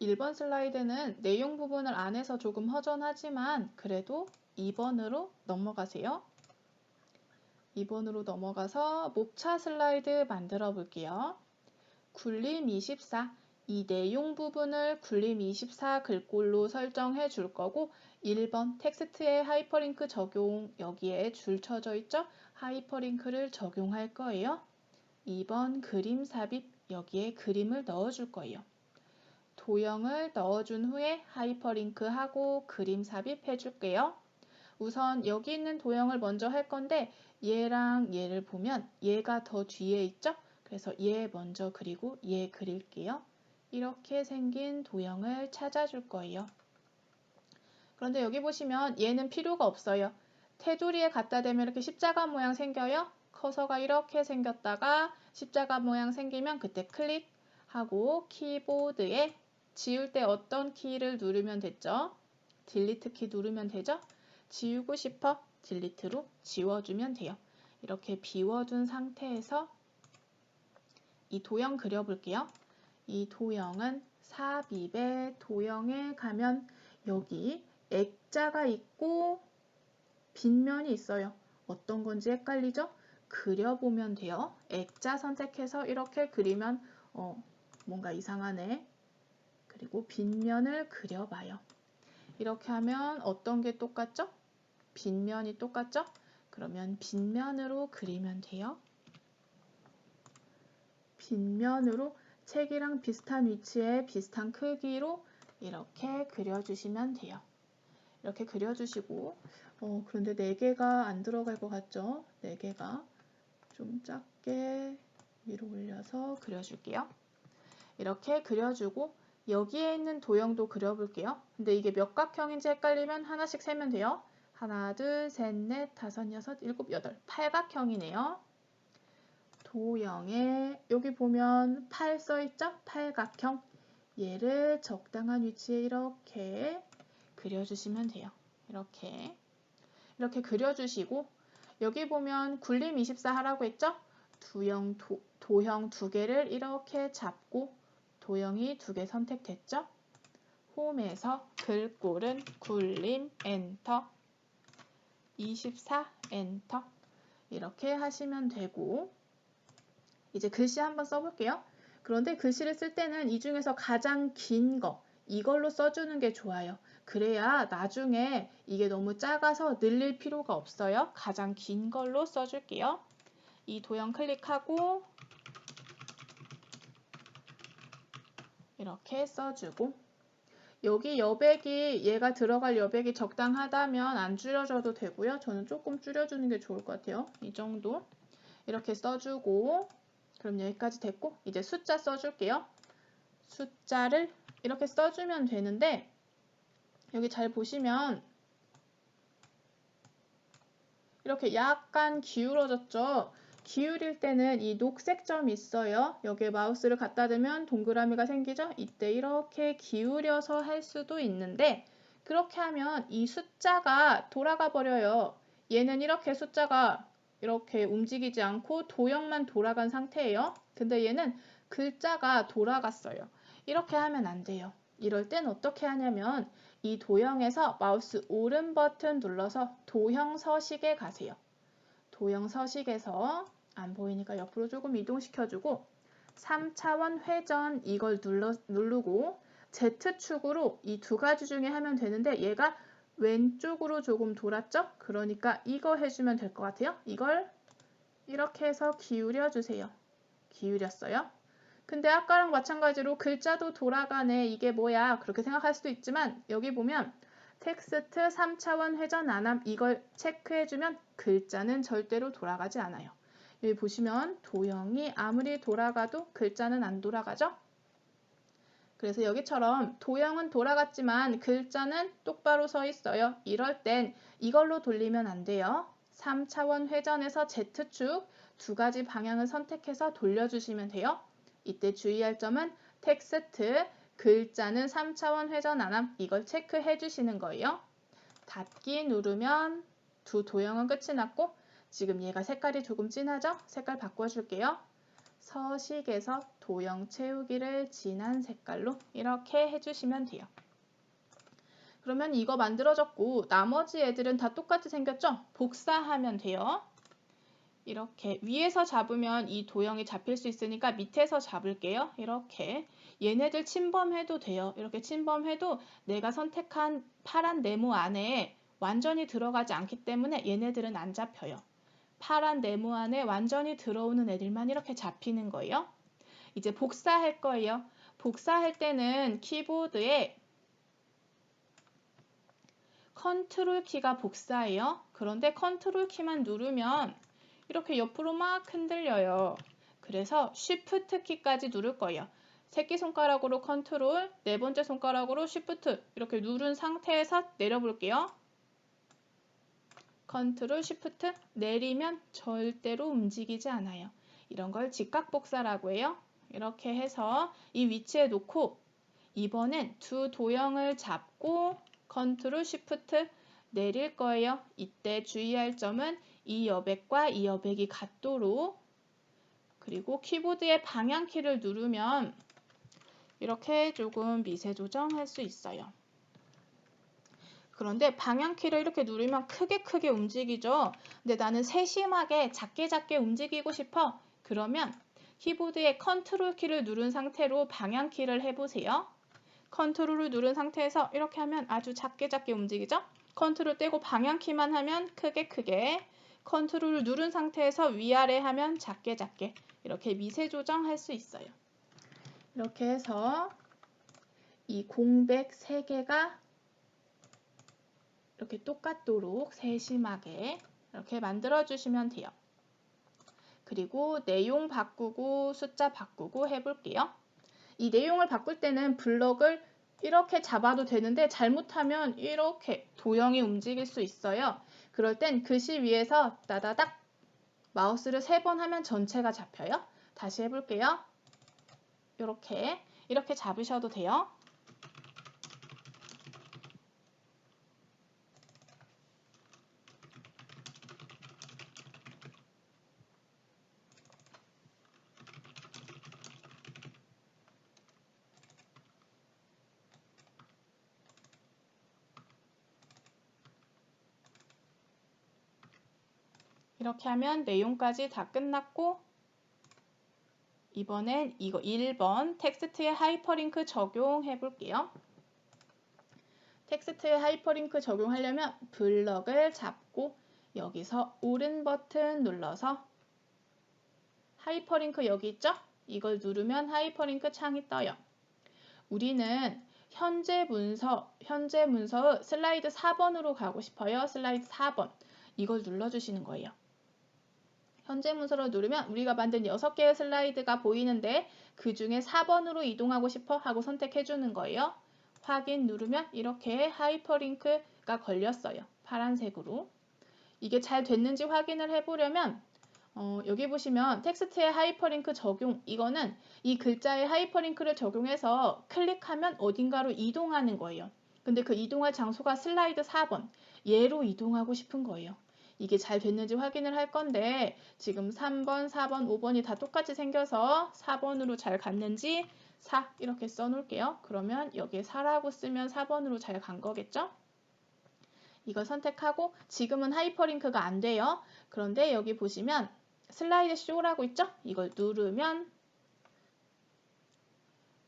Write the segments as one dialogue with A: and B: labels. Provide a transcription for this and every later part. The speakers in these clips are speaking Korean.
A: 1번 슬라이드는 내용 부분을 안에서 조금 허전하지만 그래도 2번으로 넘어가세요. 2번으로 넘어가서 목차 슬라이드 만들어 볼게요. 굴림 24. 이 내용 부분을 굴림 24 글꼴로 설정해 줄 거고 1번 텍스트에 하이퍼링크 적용 여기에 줄 쳐져 있죠? 하이퍼링크를 적용할 거예요. 2번 그림 삽입 여기에 그림을 넣어 줄 거예요. 도형을 넣어준 후에 하이퍼링크하고 그림 삽입해 줄게요. 우선 여기 있는 도형을 먼저 할 건데 얘랑 얘를 보면 얘가 더 뒤에 있죠? 그래서 얘 먼저 그리고 얘 그릴게요. 이렇게 생긴 도형을 찾아줄 거예요. 그런데 여기 보시면 얘는 필요가 없어요. 테두리에 갖다 대면 이렇게 십자가 모양 생겨요. 커서가 이렇게 생겼다가 십자가 모양 생기면 그때 클릭하고 키보드에 지울 때 어떤 키를 누르면 됐죠? 딜리트 키 누르면 되죠? 지우고 싶어 딜리트로 지워주면 돼요. 이렇게 비워둔 상태에서 이 도형 그려볼게요. 이 도형은 삽입의 도형에 가면 여기 액자가 있고 빗면이 있어요. 어떤 건지 헷갈리죠? 그려보면 돼요. 액자 선택해서 이렇게 그리면 어, 뭔가 이상하네. 그리고 빗면을 그려봐요. 이렇게 하면 어떤 게 똑같죠? 빗면이 똑같죠? 그러면 빗면으로 그리면 돼요. 빗면으로 책이랑 비슷한 위치에 비슷한 크기로 이렇게 그려주시면 돼요. 이렇게 그려주시고 어, 그런데 4개가 안 들어갈 것 같죠? 4개가 좀 작게 위로 올려서 그려줄게요. 이렇게 그려주고 여기에 있는 도형도 그려볼게요. 근데 이게 몇 각형인지 헷갈리면 하나씩 세면 돼요. 하나, 둘, 셋, 넷, 다섯, 여섯, 일곱, 여덟. 팔각형이네요. 도형에 여기 보면 팔 써있죠? 팔각형. 얘를 적당한 위치에 이렇게 그려주시면 돼요. 이렇게 이렇게 그려주시고 여기 보면 굴림 24 하라고 했죠? 두형, 도, 도형 두 개를 이렇게 잡고 도형이 두 개 선택됐죠? 홈에서 글꼴은 굴림 엔터 24 엔터 이렇게 하시면 되고 이제 글씨 한번 써볼게요. 그런데 글씨를 쓸 때는 이 중에서 가장 긴 거 이걸로 써주는 게 좋아요. 그래야 나중에 이게 너무 작아서 늘릴 필요가 없어요. 가장 긴 걸로 써줄게요. 이 도형 클릭하고 이렇게 써주고 여기 여백이 얘가 들어갈 여백이 적당하다면 안 줄여줘도 되고요. 저는 조금 줄여주는 게 좋을 것 같아요. 이 정도 이렇게 써주고 그럼 여기까지 됐고 이제 숫자 써줄게요. 숫자를 이렇게 써주면 되는데 여기 잘 보시면 이렇게 약간 기울어졌죠. 기울일 때는 이 녹색 점이 있어요. 여기에 마우스를 갖다 대면 동그라미가 생기죠. 이때 이렇게 기울여서 할 수도 있는데 그렇게 하면 이 숫자가 돌아가 버려요. 얘는 이렇게 숫자가 이렇게 움직이지 않고 도형만 돌아간 상태예요. 근데 얘는 글자가 돌아갔어요. 이렇게 하면 안 돼요. 이럴 땐 어떻게 하냐면 이 도형에서 마우스 오른 버튼 눌러서 도형 서식에 가세요. 도형 서식에서 안 보이니까 옆으로 조금 이동시켜주고 3차원 회전 이걸 눌러, 누르고 Z축으로 이 두 가지 중에 하면 되는데 얘가 왼쪽으로 조금 돌았죠? 그러니까 이거 해주면 될 것 같아요. 이걸 이렇게 해서 기울여 주세요. 기울였어요. 근데 아까랑 마찬가지로 글자도 돌아가네. 이게 뭐야? 그렇게 생각할 수도 있지만 여기 보면 텍스트 3차원 회전 안함 이걸 체크해주면 글자는 절대로 돌아가지 않아요. 여기 보시면 도형이 아무리 돌아가도 글자는 안 돌아가죠? 그래서 여기처럼 도형은 돌아갔지만 글자는 똑바로 서 있어요. 이럴 땐 이걸로 돌리면 안 돼요. 3차원 회전에서 Z축 두 가지 방향을 선택해서 돌려주시면 돼요. 이때 주의할 점은 텍스트, 글자는 3차원 회전 안함 이걸 체크해 주시는 거예요. 닫기 누르면 두 도형은 끝이 났고 지금 얘가 색깔이 조금 진하죠? 색깔 바꿔줄게요. 서식에서 도형 채우기를 진한 색깔로 이렇게 해주시면 돼요. 그러면 이거 만들어졌고 나머지 애들은 다 똑같이 생겼죠? 복사하면 돼요. 이렇게 위에서 잡으면 이 도형이 잡힐 수 있으니까 밑에서 잡을게요. 이렇게 얘네들 침범해도 돼요. 이렇게 침범해도 내가 선택한 파란 네모 안에 완전히 들어가지 않기 때문에 얘네들은 안 잡혀요. 파란 네모 안에 완전히 들어오는 애들만 이렇게 잡히는 거예요. 이제 복사할 거예요. 복사할 때는 키보드에 컨트롤 키가 복사예요. 그런데 컨트롤 키만 누르면 이렇게 옆으로 막 흔들려요. 그래서 쉬프트 키까지 누를 거예요. 새끼손가락으로 컨트롤, 네 번째 손가락으로 쉬프트 이렇게 누른 상태에서 내려볼게요. 컨트롤 쉬프트 내리면 절대로 움직이지 않아요. 이런 걸 직각복사라고 해요. 이렇게 해서 이 위치에 놓고 이번엔 두 도형을 잡고 컨트롤 쉬프트 내릴 거예요. 이때 주의할 점은 이 여백과 이 여백이 같도록 그리고 키보드의 방향키를 누르면 이렇게 조금 미세 조정할 수 있어요. 그런데 방향키를 이렇게 누르면 크게 크게 움직이죠. 근데 나는 세심하게 작게 작게 움직이고 싶어. 그러면 키보드의 컨트롤 키를 누른 상태로 방향키를 해보세요. 컨트롤을 누른 상태에서 이렇게 하면 아주 작게 작게 움직이죠. 컨트롤 떼고 방향키만 하면 크게 크게 컨트롤을 누른 상태에서 위아래 하면 작게 작게 이렇게 미세 조정할 수 있어요. 이렇게 해서 이 공백 3개가 이렇게 똑같도록 세심하게 이렇게 만들어 주시면 돼요. 그리고 내용 바꾸고 숫자 바꾸고 해볼게요. 이 내용을 바꿀 때는 블럭을 이렇게 잡아도 되는데 잘못하면 이렇게 도형이 움직일 수 있어요. 그럴 땐 글씨 위에서 따다닥 마우스를 세 번 하면 전체가 잡혀요. 다시 해볼게요. 이렇게 이렇게 잡으셔도 돼요. 이렇게 하면 내용까지 다 끝났고 이번엔 이거 1번 텍스트에 하이퍼링크 적용해 볼게요. 텍스트에 하이퍼링크 적용하려면 블럭을 잡고 여기서 오른 버튼 눌러서 하이퍼링크 여기 있죠? 이걸 누르면 하이퍼링크 창이 떠요. 우리는 현재 문서, 현재 문서의 슬라이드 4번으로 가고 싶어요. 슬라이드 4번. 이걸 눌러주시는 거예요. 현재 문서를 누르면 우리가 만든 6개의 슬라이드가 보이는데 그 중에 4번으로 이동하고 싶어 하고 선택해 주는 거예요. 확인 누르면 이렇게 하이퍼링크가 걸렸어요. 파란색으로. 이게 잘 됐는지 확인을 해보려면 어, 여기 보시면 텍스트의 하이퍼링크 적용 이거는 이 글자에 하이퍼링크를 적용해서 클릭하면 어딘가로 이동하는 거예요. 근데 그 이동할 장소가 슬라이드 4번 얘로 이동하고 싶은 거예요. 이게 잘 됐는지 확인을 할 건데 지금 3번, 4번, 5번이 다 똑같이 생겨서 4번으로 잘 갔는지 4 이렇게 써놓을게요. 그러면 여기에 4라고 쓰면 4번으로 잘 간 거겠죠? 이걸 선택하고 지금은 하이퍼링크가 안 돼요. 그런데 여기 보시면 슬라이드 쇼라고 있죠? 이걸 누르면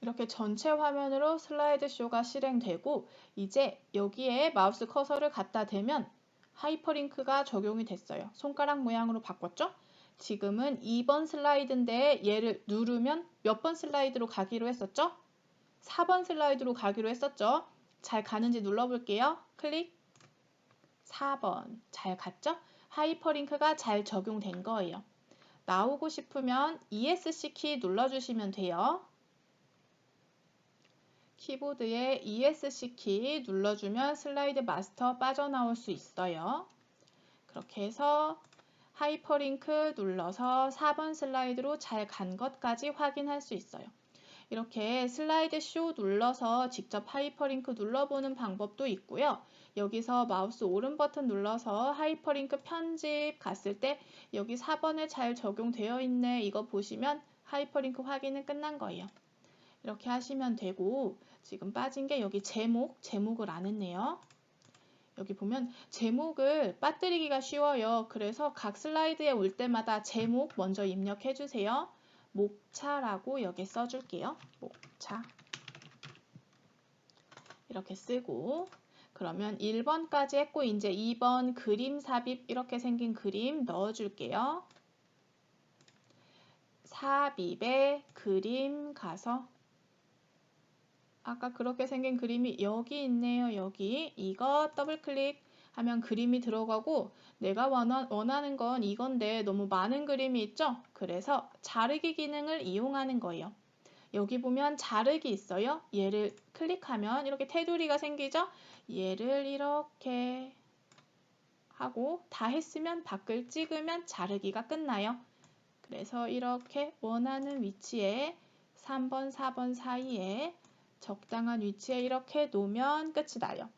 A: 이렇게 전체 화면으로 슬라이드 쇼가 실행되고 이제 여기에 마우스 커서를 갖다 대면 하이퍼링크가 적용이 됐어요. 손가락 모양으로 바꿨죠? 지금은 2번 슬라이드인데 얘를 누르면 몇 번 슬라이드로 가기로 했었죠? 4번 슬라이드로 가기로 했었죠? 잘 가는지 눌러볼게요. 클릭 4번 잘 갔죠? 하이퍼링크가 잘 적용된 거예요. 나오고 싶으면 ESC 키 눌러주시면 돼요. 키보드에 ESC 키 눌러주면 슬라이드 마스터 빠져나올 수 있어요. 그렇게 해서 하이퍼링크 눌러서 4번 슬라이드로 잘 간 것까지 확인할 수 있어요. 이렇게 슬라이드 쇼 눌러서 직접 하이퍼링크 눌러보는 방법도 있고요. 여기서 마우스 오른 버튼 눌러서 하이퍼링크 편집 갔을 때 여기 4번에 잘 적용되어 있네 이거 보시면 하이퍼링크 확인은 끝난 거예요. 이렇게 하시면 되고 지금 빠진 게 여기 제목, 제목을 안 했네요. 여기 보면 제목을 빠뜨리기가 쉬워요. 그래서 각 슬라이드에 올 때마다 제목 먼저 입력해 주세요. 목차라고 여기 써줄게요. 목차. 이렇게 쓰고 그러면 1번까지 했고 이제 2번 그림 삽입 이렇게 생긴 그림 넣어줄게요. 삽입에 그림 가서 아까 그렇게 생긴 그림이 여기 있네요. 여기 이거 더블 클릭하면 그림이 들어가고 내가 원하, 원하는 건 이건데 너무 많은 그림이 있죠? 그래서 자르기 기능을 이용하는 거예요. 여기 보면 자르기 있어요. 얘를 클릭하면 이렇게 테두리가 생기죠? 얘를 이렇게 하고 다 했으면 밖을 찍으면 자르기가 끝나요. 그래서 이렇게 원하는 위치에 3번, 4번 사이에 적당한 위치에 이렇게 놓으면 끝이 나요.